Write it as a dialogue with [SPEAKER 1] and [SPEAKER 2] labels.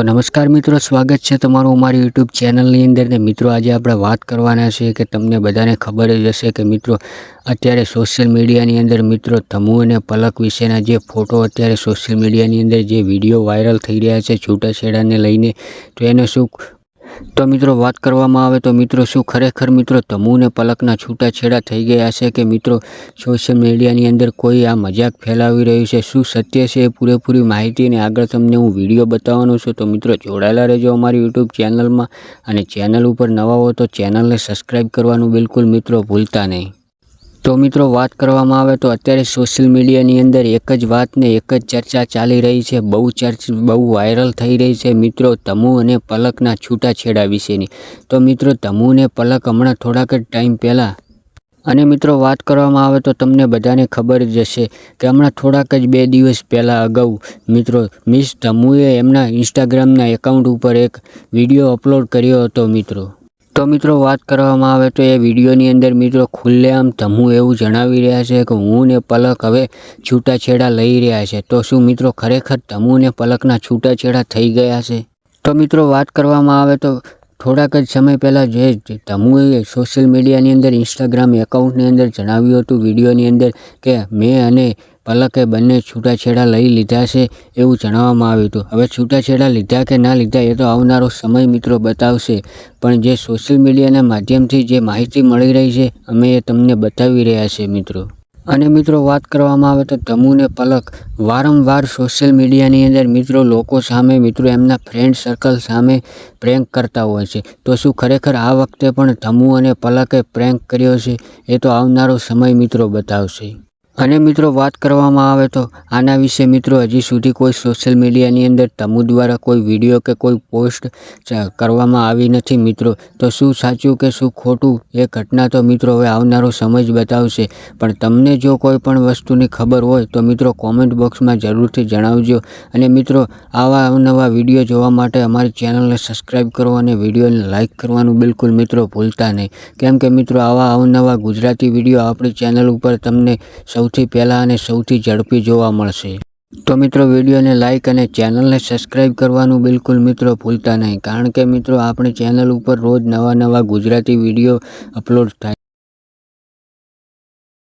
[SPEAKER 1] તો નમસ્કાર મિત્રો, સ્વાગત છે તમારું અમારી યુટ્યુબ ચેનલની અંદર ને મિત્રો, આજે આપણે વાત કરવાના છીએ કે તમને બધાને ખબર જ હશે કે મિત્રો, અત્યારે સોશિયલ મીડિયાની અંદર મિત્રો, તમુ અને પલક વિશેના જે ફોટો અત્યારે સોશિયલ મીડિયાની અંદર જે વીડિયો વાયરલ થઈ રહ્યા છે છૂટાછેડાને લઈને, તો એને શું તો મિત્રો વાત કરવામાં આવે તો મિત્રો શું ખરેખર મિત્રો તમુ અને પલકના છૂટાછેડા થઈ ગયા છે કે મિત્રો સોશિયલ મીડિયાની અંદર કોઈ આ મજાક ફેલાવી રહ્યું છે? શું સત્ય છે એ પૂરેપૂરી માહિતી અને આગળ તમને હું વીડિયો બતાવવાનો છું તો મિત્રો જોડાયેલા રહેજો અમારી યુટ્યુબ ચેનલમાં અને ચેનલ ઉપર નવા હો તો ચેનલને સબસ્ક્રાઈબ કરવાનું બિલકુલ મિત્રો ભૂલતા નહીં. તો મિત્રો વાત કરવામાં આવે તો અત્યારે સોશિયલ મીડિયાની અંદર એક જ વાતને એક જ ચર્ચા ચાલી રહી છે. બહુ ચર્ચ, બહુ વાયરલ થઈ રહી છે મિત્રો તમુ અને પલકના છૂટાછેડા વિશેની. તો મિત્રો તમુ અને પલક હમણાં થોડાક જ ટાઈમ પહેલાં અને મિત્રો વાત કરવામાં આવે તો તમને બધાને ખબર જ હશે કે હમણાં થોડાક જ બે દિવસ પહેલાં અગાઉ મિત્રો મિસ તમુએ એમના ઇન્સ્ટાગ્રામના એકાઉન્ટ ઉપર એક વીડિયો અપલોડ કર્યો હતો મિત્રો. તો મિત્રો વાત કરવામાં આવે તો એ વિડીયોની અંદર મિત્રો ખુલ્લેઆમ તમુ એવું જણાવી રહ્યા છે કે હું ને પલક હવે છૂટાછેડા લઈ રહ્યા છે. તો શું મિત્રો ખરેખર તમુ ને પલકના છૂટાછેડા થઈ ગયા છે? તો મિત્રો વાત કરવામાં આવે તો થોડાક જ સમય પહેલાં જે તમુએ સોશિયલ મીડિયાની અંદર, ઇન્સ્ટાગ્રામ એકાઉન્ટની અંદર જણાવ્યું હતું વિડીયોની અંદર કે મેં અને પલકે બંને છૂટાછેડા લઈ લીધા છે એવું જણાવવામાં આવ્યું હતું. હવે છૂટાછેડા લીધા કે ના લીધા એ તો આવનારો સમય મિત્રો બતાવશે. પણ જે સોશિયલ મીડિયાના માધ્યમથી જે માહિતી મળી રહી છે અમે એ તમને બતાવી રહ્યા છીએ મિત્રો. અને મિત્રો વાત કરવામાં આવે તો તમુને પલક. વારંવાર સોશિયલ મીડિયાની અંદર મિત્રો લોકો સામે, મિત્રો એમના ફ્રેન્ડ સર્કલ સામે પ્રેન્ક કરતા હોય છે. તો શું ખરેખર આ વખતે પણ તમુ અને પલકે પ્રેન્ક કર્યો છે? એ તો આવનારો સમય મિત્રો બતાવશે. અને મિત્રો વાત કરવામાં આવે તો આના વિશે મિત્રો હજી સુધી કોઈ સોશિયલ મીડિયાની અંદર તમુ દ્વારા કોઈ વીડિયો કે કોઈ પોસ્ટ કરવામાં આવી નથી મિત્રો. તો શું સાચું કે શું ખોટું એ ઘટના તો મિત્રો હવે આવનારો સમય જ બતાવશે. પણ તમને જો કોઈ પણ વસ્તુની ખબર હોય તો મિત્રો કોમેન્ટ બોક્સમાં જરૂરથી જણાવજો. અને મિત્રો આવા અવનવા વીડિયો જોવા માટે અમારી ચેનલને સબસ્ક્રાઈબ કરો અને વિડીયોને લાઇક કરવાનું બિલકુલ મિત્રો ભૂલતા નહીં. કેમ કે મિત્રો આવા અવનવા ગુજરાતી વીડિયો આપણી ચેનલ ઉપર તમને સૌથી પહેલાં અને સૌથી ઝડપી જોવા મળશે. તો મિત્રો, વિડીયોને લાઇક અને ચેનલને સબસ્ક્રાઈબ કરવાનું બિલકુલ મિત્રો ભૂલતા નહીં, કારણ કે મિત્રો, આપણી ચેનલ ઉપર રોજ નવા નવા ગુજરાતી વીડિયો અપલોડ થાય